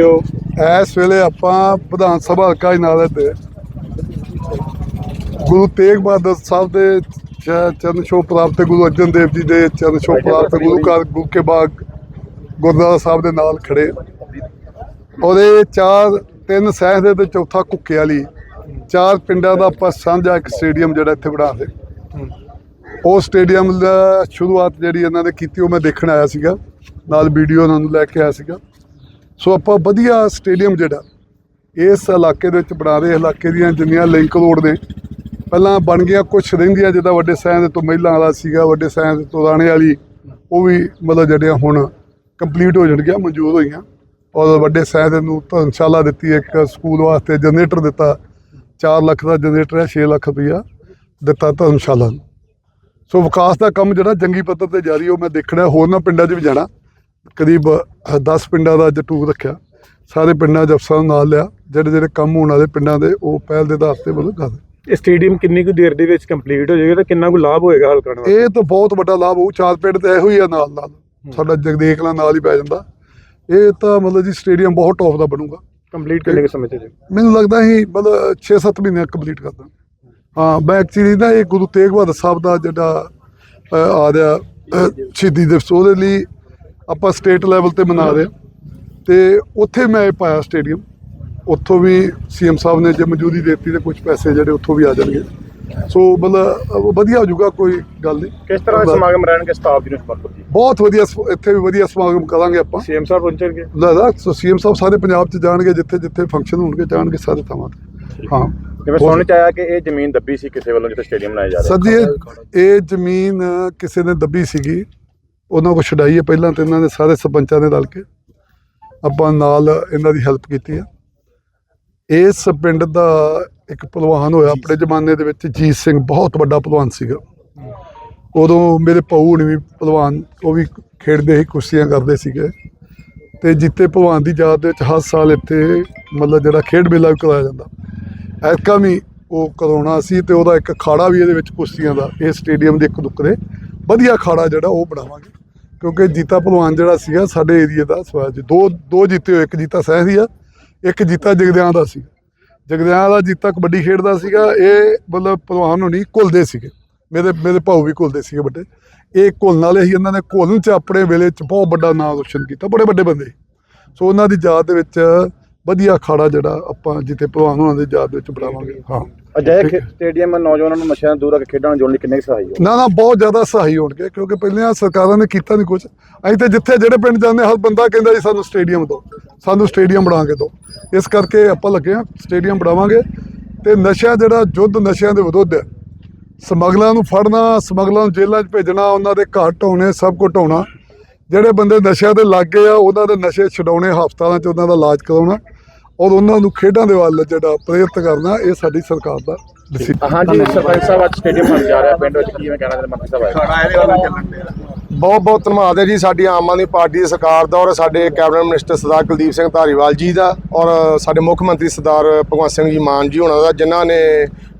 ਪਹੁੰਚੇ ਇਸ ਵੇਲੇ ਆਪਾਂ ਵਿਧਾਨ ਸਭਾ ਹਲਕਾ ਇਨਾਲੇ ਤੇ ਗੁਰੂ ਤੇਗ ਬਹਾਦਰ ਸਾਹਿਬ ਦੇ ਚਰਨ ਛੋਹ ਪ੍ਰਾਪਤ ਗੁਰੂ ਅਰਜਨ ਦੇਵ ਜੀ ਦੇ ਚਰਨ ਛੋਹ ਪ੍ਰਾਪਤ ਗੁਰੂ ਘਰ, ਗੁਰੂ ਬਾਗ, ਗੁਰਦੁਆਰਾ ਸਾਹਿਬ ਦੇ ਨਾਲ ਖੜੇ। ਉਹਦੇ ਚਾਰ, ਤਿੰਨ ਸਹਿ ਦੇ ਤੇ ਚੌਥਾ ਕੁੱਕੇ ਵਾਲੀ ਚਾਰ ਪਿੰਡਾਂ ਦਾ ਆਪਾਂ ਸਾਂਝਾ ਇੱਕ ਸਟੇਡੀਅਮ ਜਿਹੜਾ ਇੱਥੇ ਬਣਾ ਦੇ। ਉਹ ਸਟੇਡੀਅਮ ਦਾ ਸ਼ੁਰੂਆਤ ਜਿਹੜੀ ਇਹਨਾਂ ਨੇ ਕੀਤੀ ਉਹ ਮੈਂ ਦੇਖਣ ਆਇਆ ਸੀਗਾ। ਨਾਲ ਵੀਡੀਓ ਉਹਨਾਂ ਨੂੰ ਲੈ ਕੇ ਆਇਆ ਸੀਗਾ। ਸੋ ਆਪਾਂ ਵਧੀਆ ਸਟੇਡੀਅਮ ਜਿਹੜਾ, ਇਸ ਇਲਾਕੇ ਦੇ ਵਿੱਚ ਬਣਾ ਰਹੇ ਇਲਾਕੇ ਦੀਆਂ ਜਿੰਨੀਆਂ ਲਿੰਕ ਰੋਡ ਨੇ, ਪਹਿਲਾਂ ਬਣ ਗਿਆ ਕੁਝ ਰਹਿੰਦੀਆਂ, ਜਿੱਦਾਂ ਵੱਡੇ ਸੈਂ ਦੇ ਤੋਂ ਮਹਿਲਾਂ ਵਾਲਾ ਸੀਗਾ, ਵੱਡੇ ਸੈਂ ਤੋਂ ਰਾਣੇ ਵਾਲੀ, ਉਹ ਵੀ ਮਤਲਬ ਜਿਹੜੀਆਂ ਹੁਣ ਕੰਪਲੀਟ ਹੋ ਜਾਣਗੀਆਂ ਮਨਜ਼ੂਰ ਹੋਈਆਂ। ਔਰ ਵੱਡੇ ਸੈਂ ਨੂੰ ਧਰਮਸ਼ਾਲਾ ਦਿੱਤੀ, ਇੱਕ ਸਕੂਲ ਵਾਸਤੇ ਜਨਰੇਟਰ ਦਿੱਤਾ 4 ਲੱਖ ਦਾ ਜਨਰੇਟਰ ਹੈ 6 ਲੱਖ ਰੁਪਈਆ ਦਿੱਤਾ ਧਰਮਸ਼ਾਲਾ ਨੂੰ। ਸੋ ਵਿਕਾਸ ਦਾ ਕੰਮ ਜਿਹੜਾ ਜੰਗੀ ਪੱਧਰ ਤੇ ਜਾਰੀ, ਉਹ ਮੈਂ ਦੇਖਣਾ, ਹੋਰ ਨਾ ਪਿੰਡਾਂ 'ਚ ਵੀ ਜਾਣਾ। ਕਰੀਬ 10 ਪਿੰਡਾਂ ਦਾ ਅੱਜ ਟੂਰ ਰੱਖਿਆ। ਸਾਰੇ ਪਿੰਡਾਂ 'ਚ ਅਫਸਰਾਂ ਨੂੰ ਨਾਲ ਲਿਆ। ਜਿਹੜੇ ਜਿਹੜੇ ਕੰਮ ਹੋਣ ਵਾਲੇ ਪਿੰਡਾਂ ਦੇ ਉਹ ਪਹਿਲ ਦੇ ਆਧਾਰ ਤੇ ਵੱਲੋਂ ਕਰਦੇ ਇਹ ਸਟੇਡੀਅਮ ਕਿੰਨੀ ਕੁ ਦੇਰ ਦੇ ਵਿੱਚ ਕੰਪਲੀਟ ਹੋ ਜਾਏਗਾ ਤੇ ਕਿੰਨਾ ਕੁ ਲਾਭ ਹੋਏਗਾ ਹਲਕਾ ਨੂੰ ਇਹ ਤਾਂ ਬਹੁਤ ਵੱਡਾ ਲਾਭ ਹੋਊ। ਚਾਰ ਪਿੰਡ ਤੇ ਇਹੋ ਹੀ ਆ ਨਾਲ ਨਾਲ। ਸਾਡਾ ਜਗਦੇਕਲਾ ਨਾਲ ਹੀ ਪੈ ਜਾਂਦਾ। ਇਹ ਤਾਂ ਮਤਲਬ ਜੀ ਸਟੇਡੀਅਮ ਬਹੁਤ ਟੌਪ ਦਾ ਬਣੂਗਾ। ਕੰਪਲੀਟ ਕਿੰਨੇ ਕੁ ਸਮੇਂ ਜੀ ਮੈਨੂੰ ਲੱਗਦਾ ਹੀ ਮਤਲਬ 6-7 ਮਹੀਨੇ ਕੰਪਲੀਟ ਕਰਦਾ ਹਾਂ ਮੈਂ ਐਕਚੁਅਲੀ ਨਾ ਇਹ ਗੁਰੂ ਤੇਗ ਬਹਾਦਰ ਸਾਹਿਬ ਦਾ ਜਿਹੜਾ ਆ ਰਿਹਾ ਸ਼ਹੀਦੀ ਦਿਵਸ ਉਹਦੇ ਲਈ ਆਪਾਂ ਸਟੇਟ ਲੈਵਲ ਤੇ ਮਨਾ ਰਹੇ। ਤੇ ਉੱਥੇ ਮੈਂ ਪਾਇਆ ਸਟੇਡੀਅਮ ਉੱਥੋਂ ਵੀ ਸੀਐਮ ਸਾਹਿਬ ਨੇ ਜੇ ਮਨਜ਼ੂਰੀ ਦਿੱਤੀ ਤੇ ਕੁਝ ਪੈਸੇ ਜਿਹੜੇ ਉੱਥੋਂ ਵੀ ਆ ਜਾਣਗੇ। ਸੋ ਮਤਲਬ ਵਧੀਆ ਹੋ ਜਾਊਗਾ ਕੋਈ ਗੱਲ ਨਹੀਂ। ਕਿਸ ਤਰ੍ਹਾਂ ਦੇ ਸਮਾਗਮ ਰਹਿਣਗੇ ਸਟਾਫ ਦੀ ਨੂੰ ਸਮਰਪਿਤ ਜੀ? ਬਹੁਤ ਵਧੀਆ ਸ- ਇੱਥੇ ਵੀ ਵਧੀਆ ਸਮਾਗਮ ਕਰਾਂਗੇ ਆਪਾਂ। ਸੀਐਮ ਸਾਹਿਬ ਪਹੁੰਚਣਗੇ? ਦਾਦਾ ਸੀਐਮ ਸਾਹਿਬ ਸਾਰੇ ਪੰਜਾਬ 'ਚ ਜਾਣਗੇ ਜਿੱਥੇ ਜਿੱਥੇ ਫੰਕਸ਼ਨ ਹੋਣਗੇ ਜਾਣਗੇ ਸਾਰੇ ਥਾਵਾਂ ਤੇ। ਹਾਂ। ਜਿਵੇਂ ਸੁਣਨ ਚ ਆਇਆ ਕਿ ਇਹ ਜ਼ਮੀਨ ਦੱਬੀ ਸੀ ਕਿਸੇ ਵੱਲੋਂ ਜਿੱਥੇ ਸਟੇਡੀਅਮ ਬਣਾਇਆ ਜਾ ਰਿਹਾ। ਸਰ ਜੀ ਇਹ ਜ਼ਮੀਨ ਕਿਸੇ ਨੇ ਦੱਬੀ ਸੀਗੀ। ਉਹਨਾਂ ਕੋ ਛਡਾਈ ਹੈ ਪਹਿਲਾਂ ਤੇ ਇਹਨਾਂ ਨੇ ਸਾਰੇ ਸਰਪੰਚਾਂ ਨੇ ਰਲ ਕੇ ਆਪਾਂ ਨਾਲ ਇਹਨਾਂ ਦੀ ਹੈਲਪ ਕੀਤੀ ਆ। ਇਸ ਪਿੰਡ ਦਾ ਇੱਕ ਪਹਿਲਵਾਨ ਹੋਇਆ ਆਪਣੇ ਜ਼ਮਾਨੇ ਦੇ ਵਿੱਚ ਜੀਤ ਸਿੰਘ ਬਹੁਤ ਵੱਡਾ ਪਹਿਲਵਾਨ ਸੀਗਾ। ਉਦੋਂ ਮੇਰੇ ਭਾਊ ਨੇ ਵੀ ਪਹਿਲਵਾਨ ਉਹ ਵੀ ਖੇਡਦੇ ਸੀ ਕੁਸ਼ਤੀਆਂ ਕਰਦੇ ਸੀਗੇ। ਤੇ ਜਿੱਤੇ ਪਹਿਲਵਾਨ ਦੀ ਯਾਦ ਦੇ ਵਿੱਚ ਹਰ ਸਾਲ ਇੱਥੇ ਮਤਲਬ ਜਿਹੜਾ ਖੇਡ ਮੇਲਾ ਵੀ ਕਰਾਇਆ ਜਾਂਦਾ। ਐਤਕਾਂ ਵੀ ਉਹ ਕਰਾਉਣਾ ਸੀ ਤੇ ਉਹਦਾ ਇੱਕ ਅਖਾੜਾ ਵੀ ਇਹਦੇ ਵਿੱਚ ਕੁਸ਼ਤੀਆਂ ਦਾ ਇਹ ਸਟੇਡੀਅਮ ਦੇ ਇੱਕ ਨੁੱਕਰੇ। ਵਧੀਆ ਖਾੜਾ ਜਿਹੜਾ ਉਹ ਬਣਾਵਾਂਗੇ। ਕਿਉਂਕਿ ਜੀਤਾ ਭਲਵਾਨ ਜਿਹੜਾ ਸੀਗਾ ਸਾਡੇ ਏਰੀਆ ਦਾ ਸਵਾਜ ਦੋ ਦੋ ਜਿੱਤੇ ਹੋਏ, ਇੱਕ ਜੀਤਾ ਸਹਿ ਸੀਗਾ, ਇੱਕ ਜੀਤਾ ਜਗਦਿਆਂ ਦਾ ਸੀ ਜਗਦਿਆਂ ਦਾ ਜੀਤਾ ਕਬੱਡੀ ਖੇਡਦਾ ਸੀਗਾ, ਇਹ ਮਤਲਬ ਪਹਿਲਵਾਨ ਨਹੀਂ ਘੁਲਦੇ ਸੀਗੇ। ਮੇਰੇ ਮੇਰੇ ਭਾਊ ਵੀ ਘੁਲਦੇ ਸੀਗੇ ਵੱਡੇ। ਇਹ ਘੁਲਣ ਵਾਲੇ ਹੀ ਇਹਨਾਂ ਨੇ ਘੁਲਣ ਚ ਆਪਣੇ ਵੇਲੇ ਚ ਬਹੁਤ ਵੱਡਾ ਨਾਮ ਰੋਸ਼ਨ ਕੀਤਾ, ਬੜੇ ਵੱਡੇ ਬੰਦੇ। ਸੋ ਉਹਨਾਂ ਦੀ ਯਾਦ ਦੇ ਵਿੱਚ ਵਧੀਆ ਅਖਾੜਾ ਜਿਹੜਾ ਆਪਾਂ ਜਿੱਥੇ ਪਹਿਲਵਾਨ ਉਹਨਾਂ ਦੀ ਯਾਦ ਵਿੱਚ ਬਣਾਵਾਂਗੇ। ਹਾਂ। ਅਜਿਹੇ ਖੇ- ਸਟੇਡੀਅਮ ਨੌਜਵਾਨਾਂ ਨੂੰ ਨਸ਼ਿਆਂ ਤੋਂ ਦੂਰ ਰੱਖ ਕੇ ਖੇਡਾਂ ਨੂੰ ਜੋੜਨ ਲਈ ਕਿੰਨੇ ਸਹਾਈ ਹੋ ਨਾ ਨਾ ਬਹੁਤ ਜ਼ਿਆਦਾ ਸਹਾਈ ਹੋਣਗੇ ਕਿਉਂਕਿ ਪਹਿਲੀਆਂ ਸਰਕਾਰਾਂ ਨੇ ਕੀਤਾ ਨਹੀਂ ਕੁਝ ਅਸੀਂ ਤੇ ਜਿੱਥੇ ਜਿਹੜੇ ਪਿੰਡ ਜਾਂਦੇ ਹਰ ਬੰਦਾ ਕਹਿੰਦਾ ਜੀ ਸਾਨੂੰ ਸਟੇਡੀਅਮ ਦਿਓ ਸਾਨੂੰ ਸਟੇਡੀਅਮ ਬਣਾ ਕੇ ਦਿਓ। ਇਸ ਕਰਕੇ ਆਪਾਂ ਲੱਗੇ ਹਾਂ ਸਟੇਡੀਅਮ ਬਣਾਵਾਂਗੇ ਤੇ ਨਸ਼ਾ ਜਿਹੜਾ ਯੁੱਧ ਨਸ਼ਿਆਂ ਦੇ ਵਿਰੁੱਧ ਹੈ ਸਮਗਲਰਾਂ ਨੂੰ ਫੜਨਾ ਸਮਗਲਰਾਂ ਨੂੰ ਜੇਲ੍ਹਾਂ 'ਚ ਭੇਜਣਾ ਉਹਨਾਂ ਦੇ ਘਰ ਢਾਉਣੇ ਸਭ ਕੁਝ ਢਾਉਣਾ ਜਿਹੜੇ ਬੰਦੇ ਨਸ਼ਿਆਂ ਦੇ ਲੱਗੇ ਆ ਉਹਨਾਂ ਦੇ ਨਸ਼ੇ ਛਡਾਉਣੇ ਹਸਪਤਾਲਾਂ 'ਚ ਉਹਨਾਂ ਦਾ ਇਲਾਜ ਕਰਾਉਣਾ ਔਰ ਉਹਨਾਂ ਨੂੰ ਖੇਡਾਂ ਦੇ ਵੱਲ ਜਿਹੜਾ ਪ੍ਰੇਰਿਤ ਕਰਨਾ ਇਹ ਸਾਡੀ ਸਰਕਾਰ ਦਾ ਹਾਂਜੀ ਸਰਪੰਚ ਸਾਹਿਬ ਅੱਜ ਸਟੇਡੀਅਮ ਬਣ ਜਾ ਰਿਹਾ ਪਿੰਡ ਵਿੱਚ ਕੀ ਮੈਂ ਕਹਿਣਾ ਮੰਤਰੀ ਸਾਹਿਬ? ਆਏ ਬਹੁਤ ਬਹੁਤ ਧੰਨਵਾਦ ਹੈ ਜੀ ਸਾਡੀ ਆਮ ਆਦਮੀ ਪਾਰਟੀ ਦੀ ਸਰਕਾਰ ਦਾ ਔਰ ਸਾਡੇ ਕੈਬਨਿਟ ਮਿਨਿਸਟਰ ਸਰਦਾਰ ਕੁਲਦੀਪ ਸਿੰਘ ਧਾਰੀਵਾਲ ਜੀ ਦਾ ਔਰ ਸਾਡੇ ਮੁੱਖ ਮੰਤਰੀ ਸਰਦਾਰ ਭਗਵੰਤ ਸਿੰਘ ਜੀ ਮਾਨ ਜੀ ਹੋਣਾ ਦਾ ਜਿਨ੍ਹਾਂ ਨੇ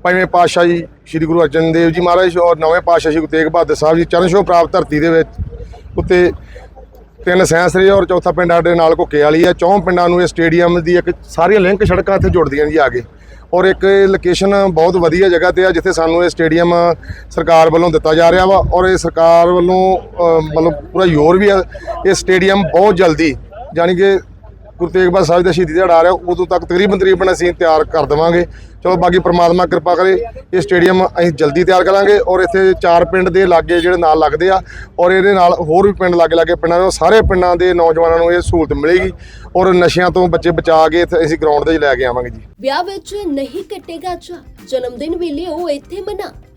ਪੰਜਵੇਂ ਪਾਤਸ਼ਾਹ ਜੀ ਸ੍ਰੀ ਗੁਰੂ ਅਰਜਨ ਦੇਵ ਜੀ ਮਹਾਰਾਜ ਔਰ ਨਵੇਂ ਪਾਤਸ਼ਾਹ ਸ਼੍ਰੀ ਗੁਰੂ ਤੇਗ ਬਹਾਦਰ ਸਾਹਿਬ ਜੀ ਚਰਨ ਛੋਹ ਪ੍ਰਾਪਤ ਧਰਤੀ ਦੇ ਵਿੱਚ ਉੱਤੇ ਤਿੰਨ ਸੈਂਸਰੇ ਔਰ ਚੌਥਾ ਪਿੰਡ ਸਾਡੇ ਨਾਲ ਘੁੱਕੇ ਵਾਲੀ ਆ। ਚੌਂ ਪਿੰਡਾਂ ਨੂੰ ਇਹ ਸਟੇਡੀਅਮ ਦੀ ਇੱਕ ਸਾਰੀਆਂ ਲਿੰਕ ਸੜਕਾਂ ਇੱਥੇ ਜੁੜਦੀਆਂ ਜੀ ਆ ਕੇ। ਔਰ ਇੱਕ ਲੋਕੇਸ਼ਨ ਬਹੁਤ ਵਧੀਆ ਜਗ੍ਹਾ ਤੇ ਆ, ਜਿੱਥੇ ਸਾਨੂੰ ਇਹ ਸਟੇਡੀਅਮ ਸਰਕਾਰ ਵੱਲੋਂ ਦਿੱਤਾ ਜਾ ਰਿਹਾ ਵਾ। ਔਰ ਇਹ ਸਰਕਾਰ ਵੱਲੋਂ ਮਤਲਬ ਪੂਰਾ ਜ਼ੋਰ ਵੀ ਆ। ਇਹ ਸਟੇਡੀਅਮ ਬਹੁਤ ਜਲਦੀ ਯਾਨੀ ਕਿ ਗੁਰੂ ਤੇਗ ਬਹਾਦਰ ਸਾਹਿਬ ਦਾ ਸ਼ਹੀਦੀ ਦਿਹਾੜਾ ਆ ਰਿਹਾ, ਉਦੋਂ ਤੱਕ ਤਕਰੀਬਨ ਤਕਰੀਬਨ ਅਸੀਂ ਤਿਆਰ ਕਰ ਦੇਵਾਂਗੇ। ਚਲੋ, ਬਾਕੀ ਪ੍ਰਮਾਤਮਾ ਕਿਰਪਾ ਕਰੇ, ਇਹ ਸਟੇਡੀਅਮ ਅਸੀਂ ਜਲਦੀ ਤਿਆਰ ਕਰਾਂਗੇ ਔਰ ਇੱਥੇ ਚਾਰ ਪਿੰਡ ਦੇ ਲਾਗੇ ਜਿਹੜੇ ਨਾਲ ਲੱਗਦੇ ਆ ਔਰ ਇਹਦੇ ਨਾਲ ਹੋਰ ਵੀ ਪਿੰਡ ਲਾਗੇ ਲਾਗੇ ਪਿੰਡਾਂ ਦੇ ਸਾਰੇ ਪਿੰਡਾਂ ਦੇ ਨੌਜਵਾਨਾਂ ਨੂੰ ਇਹ ਸਹੂਲਤ ਮਿਲੇਗੀ ਔਰ ਨਸ਼ਿਆਂ ਤੋਂ ਬੱਚੇ ਬਚਾ ਕੇ ਅਸੀਂ ਗਰਾਊਂਡ ਦੇ ਲੈ ਕੇ ਆਵਾਂਗੇ ਜੀ। ਵਿਆਹ ਵਿੱਚ ਨਹੀਂ ਕੱਟੇਗਾ ਚਾ ਜਨਮ ਦਿਨ ਵੀ ਲਿਓ ਇੱਥੇ ਮਨਾ।